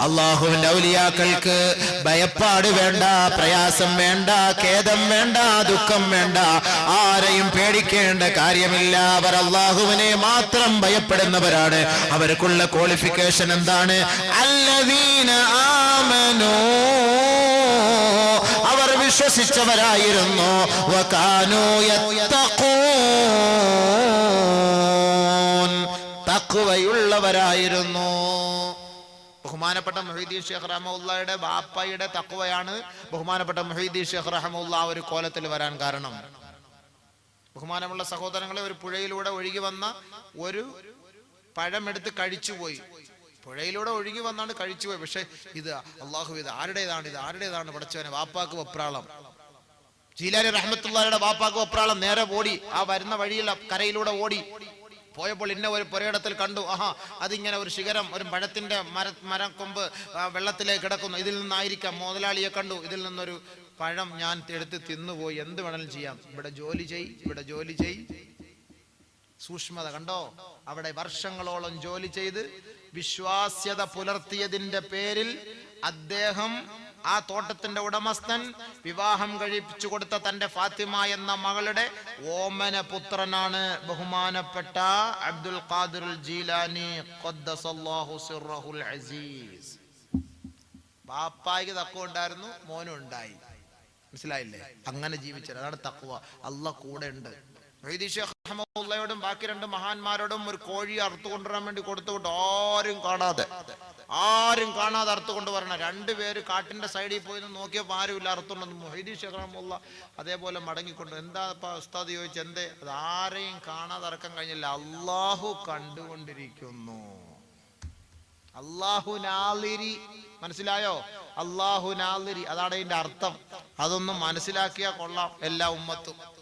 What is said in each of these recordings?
അള്ളാഹുവിന്റെ ഔലിയാക്കൾക്ക് ഭയപ്പാട് വേണ്ട പ്രയാസം വേണ്ട ഖേദം വേണ്ട ദുഃഖം വേണ്ട ആരെയും പേടിക്കേണ്ട കാര്യമില്ല. അവർ അള്ളാഹുവിനെ മാത്രം ഭയപ്പെടുന്നവരാണ്. അവർക്കുള്ള ക്വാളിഫിക്കേഷൻ എന്താണ്? അല്ലവീന ആമനോ. അവർ വിശ്വസിച്ചവരായിരുന്നു. തക്കുവയുള്ളവരായിരുന്നു ബഹുമാനപ്പെട്ട മൊഹീദ്ദീൻ ഷെയ്ഖ് റഹമുല്ലയുടെ ബാപ്പയുടെ തക്വയാണ് ബഹുമാനപ്പെട്ട മൊഹീദ്ദീൻ ഷെയ്ഖ് റഹമുല്ല ഒരു കോലത്തിൽ വരാൻ കാരണം. ബഹുമാനമുള്ള സഹോദരങ്ങളെ ഒരു പുഴയിലൂടെ ഒഴുകി വന്ന ഒരു പഴമെടുത്ത് കഴിച്ചുപോയി. പുഴയിലൂടെ ഒഴുകി വന്നാണ് കഴിച്ചുപോയി. പക്ഷെ ഇത് അള്ളാഹു ഇത് ആരുടേതാണ്? ഇത് ആരുടേതാണ്? പഠിച്ചവനെ വാപ്പാക്ക് വെപ്രാളം. ജീലാലി റഹ്മത്തുള്ളയുടെ വാപ്പാക്ക് വെപ്രാളം. നേരെ ഓടി. ആ വരുന്ന വഴിയിൽ കരയിലൂടെ ഓടി. പോയപ്പോൾ ഇന്ന ഒരു പുരയിടത്തിൽ കണ്ടു. ആഹാ അതിങ്ങനെ ഒരു ശിഖരം ഒരു പഴത്തിന്റെ മര മരക്കൊമ്പ് വെള്ളത്തിലേക്ക് കിടക്കുന്നു. ഇതിൽ നിന്നായിരിക്കാം മുതലാളിയെ കണ്ടു. ഇതിൽ നിന്നൊരു പഴം ഞാൻ എടുത്ത് തിന്നുപോയി. എന്ത് വേണമെങ്കിലും ചെയ്യാം. ഇവിടെ ജോലി ചെയ് ഇവിടെ ജോലി ചെയ്. സൂക്ഷ്മത കണ്ടോ? അവിടെ വർഷങ്ങളോളം ജോലി ചെയ്ത് വിശ്വാസ്യത പുലർത്തിയതിന്റെ പേരിൽ അദ്ദേഹം ആ തോട്ടത്തിന്റെ ഉടമസ്ഥൻ വിവാഹം കഴിപ്പിച്ചു കൊടുത്ത തന്റെ ഫാത്തിമ എന്ന മകളുടെ ഓമന പുത്രനാണ് ബഹുമാനപ്പെട്ട അബ്ദുൽ ഖാദിർ ജീലാനി അസീസ്. പാപ്പായിക്ക് തക്കവ ഉണ്ടായിരുന്നു മോനും ഉണ്ടായി. മനസ്സിലായില്ലേ? അങ്ങനെ ജീവിച്ചത് അതാണ് തക്കുവ. അല്ല കൂടെ ഉണ്ട്. ോടും ബാക്കി രണ്ട് മഹാന്മാരോടും ഒരു കോഴി അറുത്തു കൊണ്ടുവരാൻ വേണ്ടി കൊടുത്തു വിട്ടു ആരും കാണാതെ ആരും കാണാതെ അറുത്തു കൊണ്ടുവരണം. രണ്ടുപേര് കാട്ടിന്റെ സൈഡിൽ പോയി നോക്കിയപ്പോൾ ആരുമില്ല അറുത്തുണ്ടെന്ന് മൊഹീദി ഷെഹ്റമുള്ള അതേപോലെ മടങ്ങിക്കൊണ്ട് എന്താ ഇപ്പൊ ഉസ്താദ് ചോദിച്ചു എന്തേ? അത് ആരെയും കാണാതെ അറക്കാൻ കഴിഞ്ഞില്ല. അള്ളാഹു കണ്ടുകൊണ്ടിരിക്കുന്നു. അള്ളാഹു നാലിരി. മനസ്സിലായോ? അള്ളാഹു നാലിരി. അതാണ് അതിന്റെ അർത്ഥം. അതൊന്നും മനസ്സിലാക്കിയാൽ കൊള്ളാം. എല്ലാ ഉമ്മത്തും.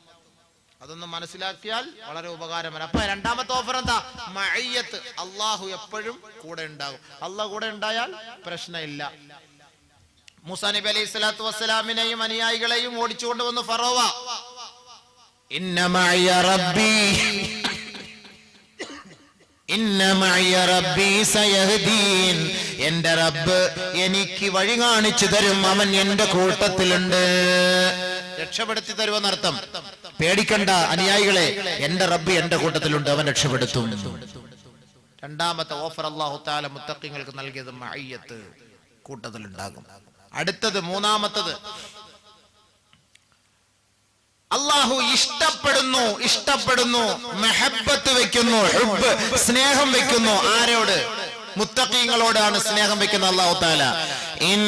അതൊന്നും മനസ്സിലാക്കിയാൽ വളരെ ഉപകാരമാണ്. അപ്പൊ രണ്ടാമത്തെ ഓഫർ എന്താ? മഴയത്ത് അള്ളാഹു എപ്പോഴും കൂടെ ഉണ്ടാകും. അള്ളാഹ് കൂടെ ഉണ്ടായാൽ പ്രശ്നമില്ല. മുസാ നബി അലൈഹി സ്വലാത്തു വസ്സലാമിനെയും അനുയായികളെയും ഓടിച്ചുകൊണ്ട് വന്നു ഫറോവ. എന്റെ റബ്ബ്. എനിക്ക് വഴി കാണിച്ചു തരും. അവൻ എന്റെ കൂട്ടത്തിലുണ്ട്. രക്ഷപ്പെടുത്തി തരുമെന്നർത്ഥം. പേടിക്കണ്ട അനുയായികളെ എന്റെ റബ്ബ് എന്റെ കൂട്ടത്തിലുണ്ട് അവൻ രക്ഷപ്പെടുത്തും. രണ്ടാമത്തെ ഓഫർ അള്ളാഹു താല മുത്തക്കിങ്ങൾക്ക് നൽകിയത് മയ്യത്ത് കൂട്ടത്തിലുണ്ടാകും. അടുത്തത് മൂന്നാമത്തത് അള്ളാഹു ഇഷ്ടപ്പെടുന്നു ഇഷ്ടപ്പെടുന്നു മെഹബത്ത് വെക്കുന്നു സ്നേഹം വെക്കുന്നു. ആരോട്? മുത്തക്കീങ്ങളോടാണ് സ്നേഹം വെക്കുന്ന അള്ളാഹു താല മുത്തഖീൻ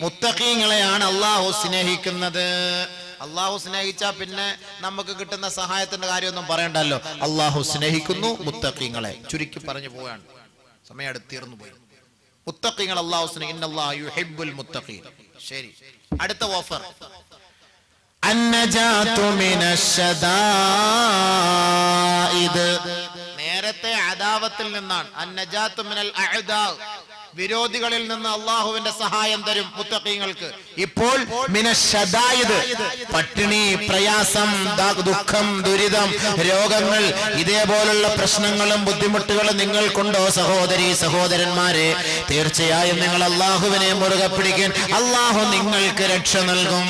മുത്തഖീങ്ങളെയാണ് അള്ളാഹു സ്നേഹിക്കുന്നത്. അള്ളാഹു സ്നേഹിച്ചാ പിന്നെ നമുക്ക് കിട്ടുന്ന സഹായത്തിന്റെ കാര്യമൊന്നും പറയണ്ടല്ലോ. അള്ളാഹു സ്നേഹിക്കുന്നു മുത്തഖീങ്ങളെ. ചുരുക്കി പറഞ്ഞു പോവാണ് സമയം അടുത്തീർന്നു പോയി. മുത്തഖീങ്ങൾ അള്ളാഹു സ്നേഹിക്കുന്ന അള്ളാഹു ശരി. അടുത്ത ഓഫർ അന്നജാതു മിനശ്ശദായിദ് അദാവത്തിൽ നിന്നാണ്. മിനൽ വിരോധികളിൽ നിന്ന് അള്ളാഹുവിന്റെ സഹായം തരും മുത്തക്കീങ്ങൾക്ക് ഇപ്പോൾ പട്ടിണി പ്രയാസം ദുഃഖം ദുരിതം രോഗങ്ങൾ ഇതേപോലുള്ള പ്രശ്നങ്ങളും ബുദ്ധിമുട്ടുകളും നിങ്ങൾക്കുണ്ടോ സഹോദരി സഹോദരന്മാരെ? തീർച്ചയായും നിങ്ങൾ അള്ളാഹുവിനെ മുറുകെ പിടിക്കാൻ അള്ളാഹു നിങ്ങൾക്ക് രക്ഷ നൽകും.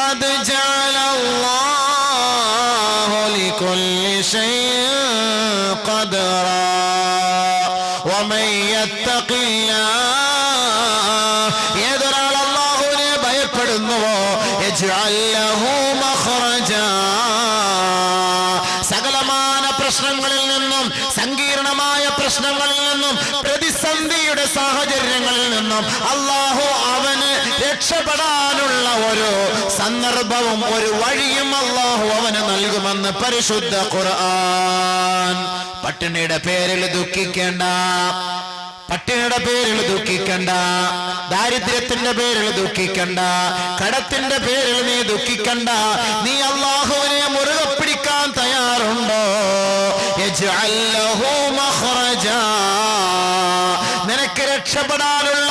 قد جعل الله لكل شيء قدرا ومن يتق الله ഏതൊരാൾ അള്ളാഹുവിനെ ഭയപ്പെടുന്നുവോ യജ്അൽ ലഹു മഖ്റജാ സകലമാന പ്രശ്നങ്ങളിൽ നിന്നും സങ്കീർണമായ പ്രശ്നങ്ങളിൽ നിന്നും പ്രതിസന്ധിയുടെ സാഹചര്യങ്ങളിൽ നിന്നും അള്ളാഹു അവന് രക്ഷ രക്ഷപ്പെടാനുള്ള ഒരു സന്ദർഭവും ഒരു വഴിയും അള്ളാഹു അവന് നൽകുമെന്ന് പരിശുദ്ധ ഖുർആൻ പട്ടിണിയുടെ പേരിൽ ദുഃഖിക്കേണ്ട പട്ടിണിയുടെ പേരിൽ ദുഃഖിക്കണ്ട ദാരിദ്ര്യത്തിന്റെ പേരിൽ ദുഃഖിക്കണ്ട കടത്തിന്റെ പേരിൽ നീ ദുഃഖിക്കണ്ട നീ അള്ളാഹുവിനെ മുറുകെ പിടിക്കാൻ തയ്യാറുണ്ടോ. നിനക്ക് രക്ഷപ്പെടാനുള്ള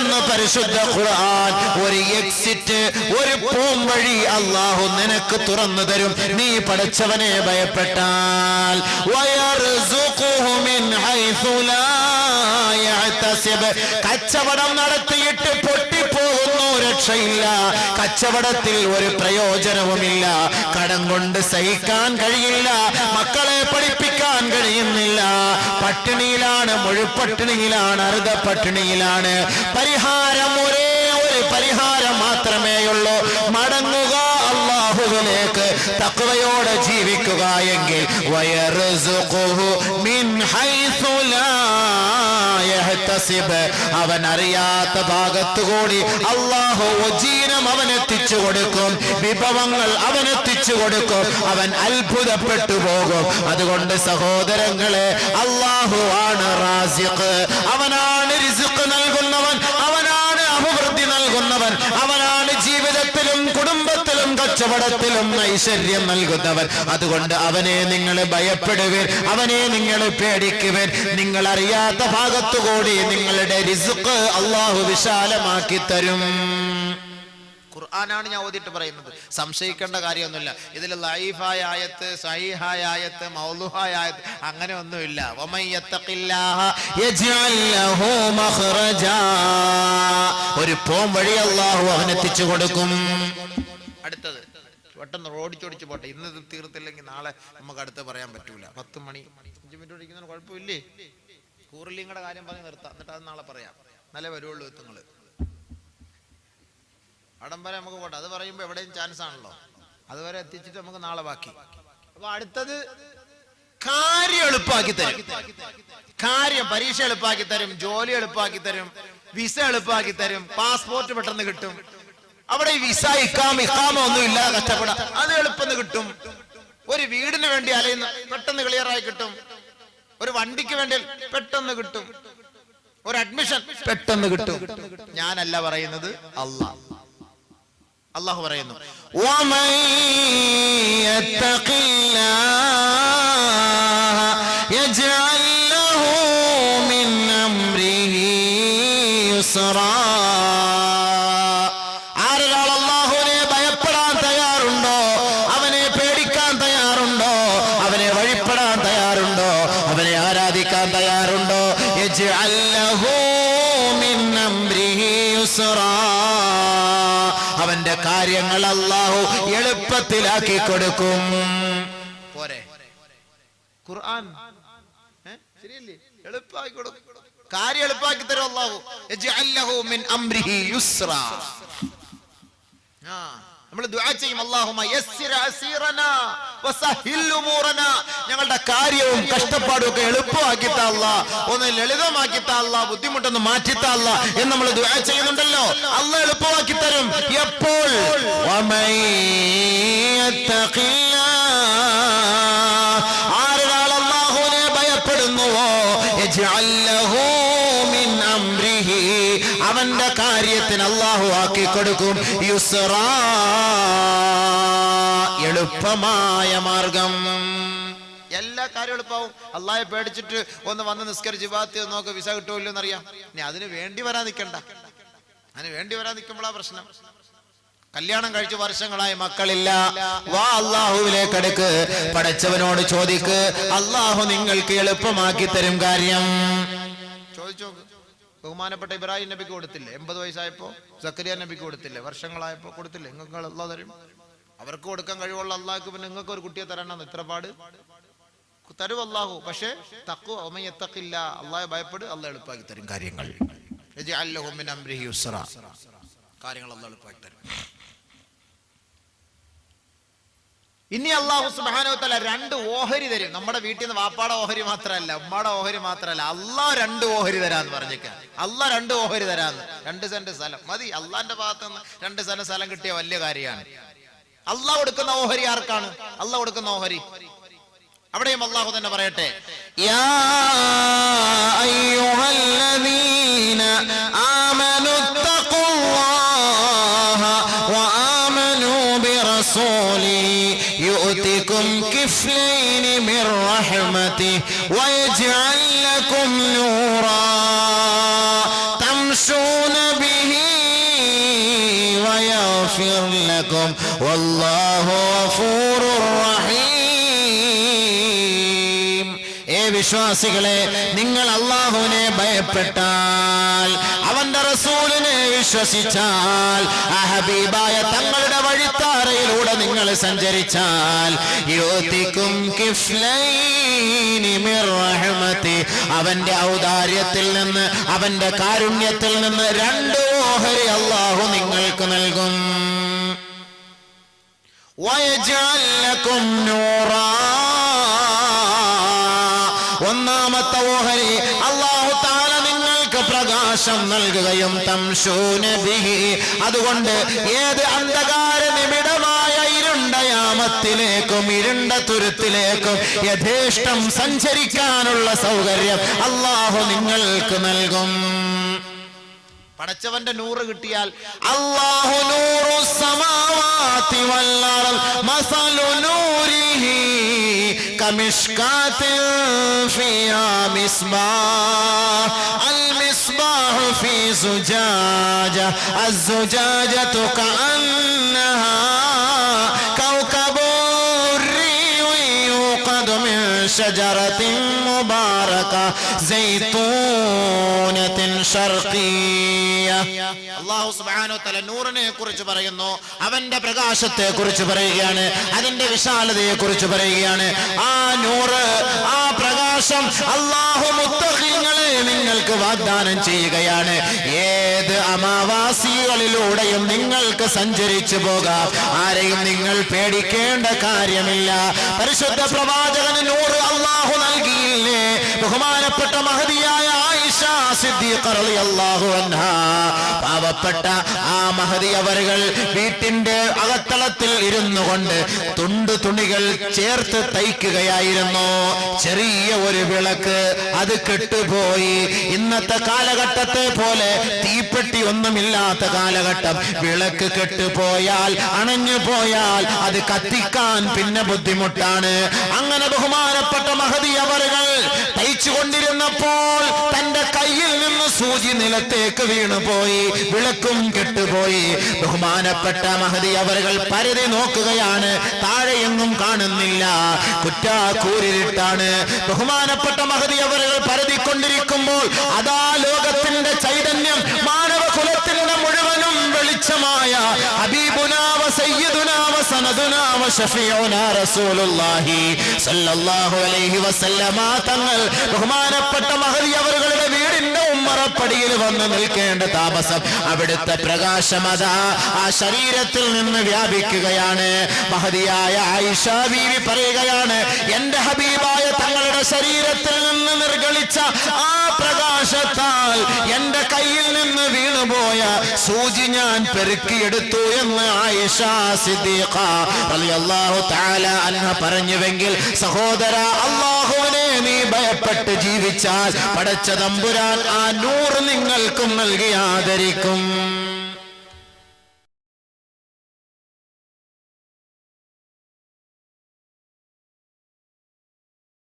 തുറന്നു പരിശുദ്ധ ഖുർആൻ ഒരു എക്സിറ്റ് ഒരു പോം വഴി അള്ളാഹു നിനക്ക് തുറന്നു തരും നീ പഠിച്ചവനെ ഭയപ്പെട്ടാൽ. കച്ചവടം നടത്തിയിട്ട് പൊട്ടിപ്പോകുന്നു രക്ഷയില്ല കച്ചവടത്തിൽ ഒരു പ്രയോജനവുമില്ല. കടം കൊണ്ട് സഹിക്കാൻ കഴിയില്ല. മക്കളെ പഠിപ്പിക്കാൻ കഴിയുന്നില്ല. പട്ടിണിയിലാണ് മുഴുപട്ടിണിയിലാണ് അർദ്ധ പട്ടിണിയിലാണ് പരിഹാരം ഒരേ ഒരു പരിഹാരം മാത്രമേയുള്ളൂ. മടങ്ങുക അള്ളാഹുവിലേക്ക്. തക്വയോടെ ജീവിക്കുക എങ്കിൽ. വയറു മിൻ ഹൈസു ലാ യഹ്തസിബ്. അവൻ അറിയാത്ത ഭാഗത്തുകൂടി അള്ളാഹു ഉജീനം അവൻ എത്തിച്ചു കൊടുക്കും. വിഭവങ്ങൾ അവൻ എത്തിച്ചു കൊടുക്കും. അവൻ അത്ഭുതപ്പെട്ടു പോകും. അതുകൊണ്ട് സഹോദരങ്ങളെ അള്ളാഹു ആണ് റാസിഖ്. അവനാണ് നൽകുന്നവൻ. അവനാണ് അഭിവൃദ്ധി നൽകുന്നവൻ. കുടുംബത്തിലും കച്ചവടത്തിലും ഐശ്വര്യം നൽകുന്നവൻ. അതുകൊണ്ട് അവനെ നിങ്ങൾ ഭയപ്പെടുവൻ. അവനെ നിങ്ങൾ പേടിക്കുവൻ. നിങ്ങൾ അറിയാത്ത ഭാഗത്തുകൂടി നിങ്ങളുടെ റിസുക്ക് അള്ളാഹു വിശാലമാക്കി തരും. ഖുർആനാണ് ഞാൻ ഓതിട്ട് പറയുന്നത്. സംശയിക്കേണ്ട കാര്യമൊന്നുമില്ല. ഇതിൽ ലൈഫായ ആയത്ത് സഹീഹായ ആയത്ത് മൗലുഹായ ആയത്ത് അങ്ങനെ ഒന്നുമില്ല. ഒരു പോം വഴി അള്ളാഹു അവനെത്തിച്ചു കൊടുക്കും. അടുത്തത്. പെട്ടെന്ന് ഓടിച്ചോടിച്ച് പോട്ടെ. ഇന്ന് തീർത്തില്ലെങ്കിൽ നാളെ നമുക്ക് അടുത്ത് പറയാൻ പറ്റൂല. പത്ത് മണി അഞ്ച് മിനിറ്റ് ഓടിക്കുന്നതിന് കുഴപ്പമില്ലേ? കൂറിലിങ്ങളുടെ കാര്യം പറഞ്ഞ് നിർത്താം. എന്നിട്ട് അത് നാളെ പറയാം. നല്ല വരുവുള്ളൂ എത്തുങ്ങൾ. അവിടം വരെ നമുക്ക് പോട്ടെ. അത് പറയുമ്പോൾ എവിടെയും ചാൻസ് ആണല്ലോ. അതുവരെ എത്തിച്ചിട്ട് നമുക്ക് നാളെ ബാക്കി. അപ്പൊ അടുത്തത് കാര്യം എളുപ്പാക്കി തരും. കാര്യം പരീക്ഷ എളുപ്പാക്കി തരും. ജോലി എളുപ്പാക്കി തരും. വിസ എളുപ്പാക്കി തരും. പാസ്പോർട്ട് പെട്ടെന്ന് കിട്ടും. അവിടെ വിസ ഇക്കാം ഇക്കാമോ ഒന്നും ഇല്ലാതെ കഷ്ടപ്പെടാം. അത് എളുപ്പം കിട്ടും. ഒരു വീടിന് വേണ്ടി അലയുന്ന പെട്ടെന്ന് ക്ലിയറായി കിട്ടും. ഒരു വണ്ടിക്ക് വേണ്ടി പെട്ടെന്ന് കിട്ടും. ഒരു അഡ്മിഷൻ പെട്ടെന്ന് കിട്ടും. ഞാനല്ല പറയുന്നത് അള്ളാ. അള്ളാഹു പറയുന്നു യജ്അൽ ലഹു യുസ്റാ. കാര്യങ്ങൾ അള്ളാഹു എളുപ്പത്തിലാക്കി കൊടുക്കും. പോരെ. ഖുർആൻ? ശരിയല്ലേ? കാര്യം എളുപ്പാക്കി തരും അള്ളാഹു മിൻ അംരിഹി നമ്മൾ ദുആ ചെയ്യും. അല്ലാഹുമ്മ യസ്സിർ അസീറനാ. ഞങ്ങളുടെ കാര്യവും കഷ്ടപ്പാടും ഒക്കെ എളുപ്പമാക്കി താ അല്ലാ ഒന്ന് ലളിതമാക്കി താ അല്ലാ ബുദ്ധിമുട്ടൊന്ന് മാറ്റി എന്ന് നമ്മൾ ദുആ ചെയ്യുന്നുണ്ടല്ലോ. അല്ല എളുപ്പമാക്കി തരും. എപ്പോൾ? ആരൊരാൾ അള്ളാഹുവിനെ ഭയപ്പെടുന്നുവോ? കാര്യത്തിന് അള്ളാഹു ആക്കി കൊടുക്കും. യുസ്റാ എളുപ്പമായ മാർഗം. എല്ലാ കാര്യം എളുപ്പമാവും അള്ളാഹെ പേടിച്ചിട്ട് ഒന്ന് വന്ന് നിസ്കരിച്ച് ബാത്തി നോക്ക് വിസ കിട്ടുമല്ലോ എന്നറിയാം. ഇനി അതിന് വേണ്ടി വരാൻ നിൽക്കണ്ട. അതിന് വേണ്ടി വരാൻ നിൽക്കുമ്പോഴാ പ്രശ്നം. കല്യാണം കഴിച്ച് വർഷങ്ങളായി മക്കളില്ല. വാ അള്ളാഹുവിലേക്ക് അടുക്ക്. പടച്ചവനോട് ചോദിക്ക്. അള്ളാഹു നിങ്ങൾക്ക് എളുപ്പമാക്കി തരും കാര്യം. ചോദിച്ചോ ബഹുമാനപ്പെട്ട ഇബ്രാഹിം നബിക്ക് കൊടുത്തില്ലേ? എൺപത് വയസ്സായപ്പോ സക്കരിയ നബിക്ക് കൊടുത്തില്ലേ? വർഷങ്ങളായപ്പോ കൊടുത്തില്ലേ? നിങ്ങൾക്ക് അള്ളാഹ് തരും. അവർക്ക് കൊടുക്കാൻ കഴിവുള്ള അള്ളാഹ്ക്ക് പിന്നെ നിങ്ങൾക്ക് ഒരു കുട്ടിയെ തരണം ഇത്ര പാട്? തരും അള്ളാഹു. പക്ഷേ തക്കു അമ്മയത്തക്കില്ല അള്ളാഹെ ഭയപ്പെട് അള്ളാഹ് എളുപ്പാക്കി തരും കാര്യങ്ങൾ. കാര്യങ്ങൾ അള്ളാഹ് എളുപ്പാക്കി തരും. ഇനി അള്ളാഹു സുബാനോത്തല രണ്ട് ഓഹരി തരും. നമ്മുടെ വീട്ടിൽ നിന്ന് വാപ്പാടെ ഓഹരി മാത്രമല്ല ഉമ്മാടെ ഓഹരി മാത്രമല്ല. അള്ളാഹ് രണ്ട് ഓഹരി തരാന്ന് പറഞ്ഞേക്ക. അള്ളാഹ് രണ്ട് ഓഹരി തരാന്ന്. രണ്ട് സെന്റ് സ്ഥലം. മതി. അള്ളാന്റെ ഭാഗത്ത് നിന്ന് രണ്ട് സെന്റ് സ്ഥലം കിട്ടിയ വലിയ കാര്യമാണ്. അള്ളാഹ് കൊടുക്കുന്ന ഓഹരി ആർക്കാണ്? അള്ളാഹ് കൊടുക്കുന്ന ഓഹരി. അവിടെയും അള്ളാഹു തന്നെ പറയട്ടെ. യാ رحمته ويجعل لكم نورا വിശ്വാസികളെ നിങ്ങൾ അള്ളാഹുവിനെ ഭയപ്പെട്ടാൽ അവന്റെ റസൂലിനെ വിശ്വസിച്ചാൽ അഹബീബായ തങ്ങളുടെ വഴിത്താറയിലൂടെ നിങ്ങൾ സഞ്ചരിച്ചാൽ അവന്റെ ഔദാര്യത്തിൽ നിന്ന് അവന്റെ കാരുണ്യത്തിൽ നിന്ന് രണ്ട് ഓഹരി അള്ളാഹു നിങ്ങൾക്ക് നൽകും. വയജാലക്കും നോ പ്രകാശം നൽകുകയും തംശൂനബിഹി അതുകൊണ്ട് ഏത് അന്ധകാര നിമിടമായ ഇരുണ്ടയാമത്തിലേക്കും ഇരുണ്ട തുരുത്തിലേക്കും യഥേഷ്ടം സഞ്ചരിക്കാനുള്ള സൗകര്യം അള്ളാഹു നിങ്ങൾക്ക് നൽകും. പടച്ചവന്റെ നൂറ് കിട്ടിയാൽ അള്ളാഹു നൂറു സമാവ السماوات والأرض مثل نوره كمشكاة فيها مصباح المصباح في زجاجة الزجاجة كأنها كوكب يوقد من شجرة مباركة زيتونة شرقية. അള്ളാഹു സുബാനോ തല നൂറിനെ കുറിച്ച് പറയുന്നു അവന്റെ പ്രകാശത്തെ കുറിച്ച് പറയുകയാണ് അതിന്റെ വിശാലതയെ കുറിച്ച് പറയുകയാണ്. ആ നൂറ് ആ പ്രകാശം അള്ളാഹു മുത്തഖീങ്ങളെ നിങ്ങൾക്ക് വാഗ്ദാനം ചെയ്യുകയാണ്. ഏത് അമാവാസികളിലൂടെയും നിങ്ങൾക്ക് സഞ്ചരിച്ചു പോകാം. ആരെയും നിങ്ങൾ പേടിക്കേണ്ട കാര്യമില്ല. പരിശുദ്ധ പ്രവാചകന് നൂറ് അള്ളാഹു നൽകിയില്ലേ? ബഹുമാനപ്പെട്ട മഹതിയായ പാവപ്പെട്ട ആ മഹതി അവരുകൾ വീട്ടിന്റെ അകത്തളത്തിൽ ഇരുന്നു കൊണ്ട് തുണ്ട് തുണികൾ ചേർത്ത് തയ്ക്കുകയായിരുന്നു. ചെറിയ ഒരു വിളക്ക് അത് കെട്ടുപോയി. ഇന്നത്തെ കാലഘട്ടത്തെ പോലെ തീപ്പെട്ടി ഒന്നുമില്ലാത്ത കാലഘട്ടം. വിളക്ക് കെട്ടുപോയാൽ അണഞ്ഞു പോയാൽ അത് കത്തിക്കാൻ പിന്നെ ബുദ്ധിമുട്ടാണ്. അങ്ങനെ ബഹുമാനപ്പെട്ട മഹതി അവരുകൾ തയ്ച്ചുകൊണ്ടിരുന്നപ്പോൾ തന്റെ കയ്യിൽ നിന്ന് സൂചി നിലത്തേക്ക് വീണുപോയി വിളക്കും കെട്ടുപോയി. ബഹുമാനപ്പെട്ട മഹതി അവരുകൾ പരതി നോക്കുകയാണ് താഴെയൊന്നും കാണുന്നില്ല. കുറ്റാക്കൂരിട്ടാണ് ബഹുമാനപ്പെട്ട മഹതി അവരുകൾ പരതിക്കൊണ്ടിരിക്കുമ്പോൾ അതാ ലോകത്തിന്റെ ചൈതന്യം മാനവകുലത്തിന്റെ മുഴുവനും വെളിച്ചമായ. അബീബുനാവ സയ്യിദുനാവ സനദുനാവ ഷഫീഉനാ റസൂലുള്ളാഹി സല്ലല്ലാഹു അലൈഹി വസല്ലമ തങ്ങൾ ബഹുമാനപ്പെട്ട മഹദി അവരുടെ വീടിന്റെ ഉമ്മറപ്പടിയിൽ വന്ന് നിൽക്കേണ്ട താമസം അവിടുത്തെ പ്രകാശമത ആ ശരീരത്തിൽ നിന്ന് വ്യാപിക്കുകയാണ്. മഹതിയായ ആയിഷ ബീവി പറയുകയാണ് എന്റെ ഹബീബായ തങ്ങളുടെ ശരീരത്തിൽ നിന്ന് നിർഗളിച്ച ആ പ്രകാശത്താൽ എന്റെ കയ്യിൽ നിന്ന് വീണുപോയ സൂചി ഞാൻ പെരുക്കിയെടുത്തു എന്ന് ആയിഷ സിദ്ദീഖ പറഞ്ഞുവെങ്കിൽ സഹോദര അള്ളാഹുവിനെ നീ ഭയപ്പെട്ട് ജീവിച്ചാൽ പടച്ച തമ്പുരാൻ ആ നൂറ് നിങ്ങൾക്കും നൽകി ആദരിക്കും.